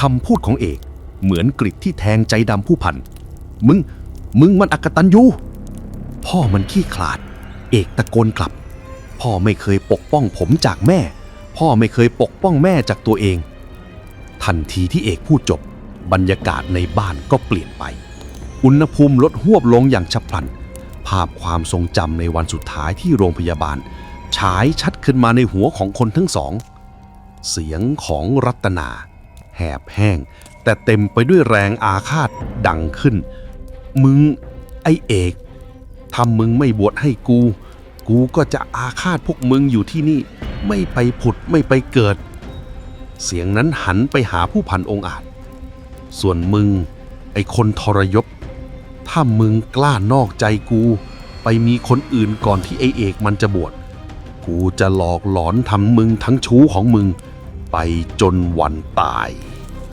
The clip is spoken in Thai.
คำพูดของเอก เหมือนกริดที่แทงใจดำผู้พัน มึง มึงมันอักตันยูพ่อมันขี้ขลาด เอกตะโกนกลับ พ่อไม่เคยปกป้องผมจากแม่ พ่อไม่เคยปกป้องแม่จากตัวเอง ทันทีที่เอกพูดจบบรรยากาศในบ้านก็เปลี่ยนไป อุณหภูมิลดหวบลงอย่างฉับพลัน ภาพความทรงจำในวันสุดท้ายที่โรงพยาบาล ฉายชัดขึ้นมาในหัวของคนทั้งสอง เสียงของรัตนา แหบแห้ง แต่เต็มไปด้วยแรงอาฆาตดังขึ้น มึง ไอเอกถ้ามึงไม่บวชให้กู กูก็จะอาฆาตพวกมึงอยู่ที่นี่ ไม่ไปผุดไม่ไปเกิด เสียงนั้นหันไปหาผู้พันองค์อาจ ส่วนมึง ไอคนทรยศถ้ามึงกล้านอกใจกู ไปมีคนอื่นก่อนที่ไอเอกมันจะบวชกูจะหลอกหลอนทำมึงทั้งชู้ของมึง ไปจนวันตาย